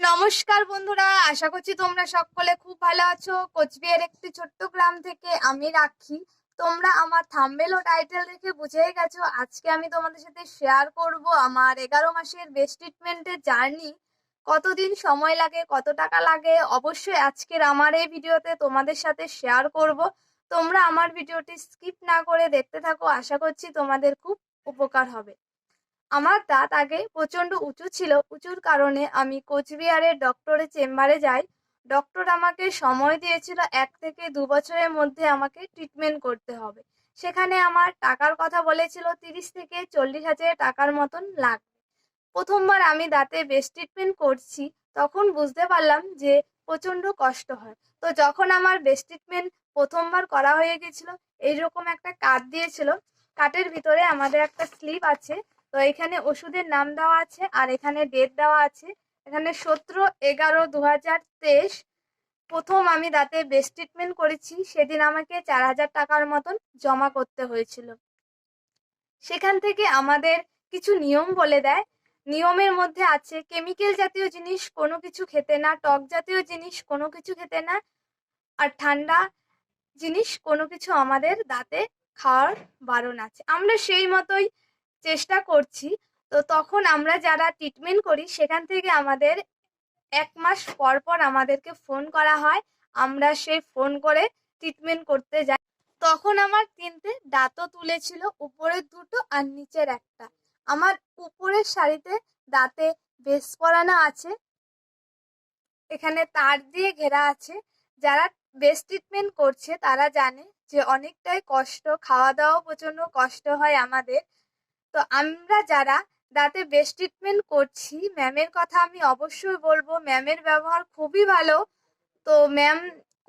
নমস্কার বন্ধুরা, আশা করছি তোমরা সকলে খুব ভালো আছো। কোচবিহার একটি ছোট্ট গ্রাম থেকে আমি রাখি। তোমরা আমার থাম্বেল ও টাইটেল দেখে বুঝেই গেছো, আজকে আমি তোমাদের সাথে শেয়ার করব আমার এগারো মাসের বেস্ট ট্রিটমেন্টের জার্নি কতদিন সময় লাগে, কত টাকা লাগে? অবশ্যই আজকের আমার এই ভিডিওতে তোমাদের সাথে শেয়ার করব। তোমরা আমার ভিডিওটি স্কিপ না করে দেখতে থাকো, আশা করছি তোমাদের খুব উপকার হবে। আমার দাঁত আগে প্রচণ্ড উঁচু ছিল। উঁচুর কারণে আমি কোচবিহারের ডক্টরের চেম্বারে যাই। ডক্টর আমাকে সময় দিয়েছিল এক থেকে দু বছরের মধ্যে আমাকে ট্রিটমেন্ট করতে হবে। সেখানে আমার টাকার কথা বলেছিল তিরিশ থেকে চল্লিশ হাজার টাকার মতন লাগবে। প্রথমবার আমি দাঁতে বেস্ট ট্রিটমেন্ট করছি, তখন বুঝতে পারলাম যে প্রচণ্ড কষ্ট হয়। তো যখন আমার বেস্ট ট্রিটমেন্ট প্রথমবার করা হয়ে গেছিল, এইরকম একটা কার্ড দিয়েছিল। কার্ডের ভিতরে আমাদের একটা স্লিপ আছে তো এখানে ওষুধের নাম দেওয়া আছে আর এখানে ডেট দেওয়া আছে। এখানে সতেরো এগারো দু হাজার তেইশ। প্রথম আমি দাঁতে বেস্ট ট্রিটমেন্ট করেছি। সেদিন আমাকে চার হাজার টাকার মতন জমা করতে হয়েছিল। সেখান থেকে আমাদের কিছু নিয়ম বলে দেয়। নিয়মের মধ্যে আছে কেমিক্যাল জাতীয় জিনিস কোনো কিছু খেতে না, টক জাতীয় জিনিস কোনো কিছু খেতে না, আর ঠান্ডা জিনিস কোনো কিছু আমাদের দাঁতে খাওয়ার বারণ আছে। আমরা সেই মতোই চেষ্টা করছি। তো তখন আমরা যারা ট্রিটমেন্ট করি, সেখান থেকে আমাদের এক মাস পর পর আমাদেরকে ফোন করা হয়। আমরা সেই ফোন করে ট্রিটমেন্ট করতে যাই। তখন আমার তিনটে দাঁতও তুলেছিল, উপরের দুটো আর নিচের একটা। আমার উপরের শাড়িতে দাঁতে বেশ পরানো আছে। এখানে তার দিয়ে ঘেরা আছে। যারা বেস্ট ট্রিটমেন্ট করছে, তারা জানে যে অনেকটাই কষ্ট খাওয়া দাওয়াও প্রচণ্ড কষ্ট হয় আমাদের। তো আমরা যারা দাঁতে বেস্ট ট্রিটমেন্ট করছি ম্যামের কথা আমি অবশ্যই বলব ম্যামের ব্যবহার খুবই ভালো। তো ম্যাম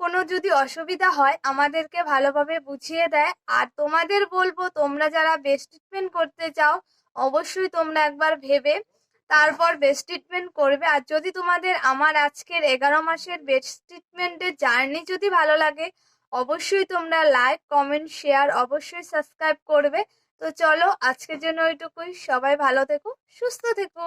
কোনো যদি অসুবিধা হয়, আমাদেরকে ভালোভাবে বুঝিয়ে দেয়। আর তোমাদের বলব, তোমরা যারা বেস্ট ট্রিটমেন্ট করতে চাও, অবশ্যই তোমরা একবার ভেবে তারপর বেস্ট ট্রিটমেন্ট করবে। আর যদি তোমাদের আমার আজকের এগারো মাসের বেস্ট ট্রিটমেন্টের জার্নি যদি ভালো লাগে, অবশ্যই তোমরা লাইক কমেন্ট শেয়ার অবশ্যই সাবস্ক্রাইব করবে। তো চলো আজকের জন্য ওইটুকুই। সবাই ভালো থেকো সুস্থ থেকো।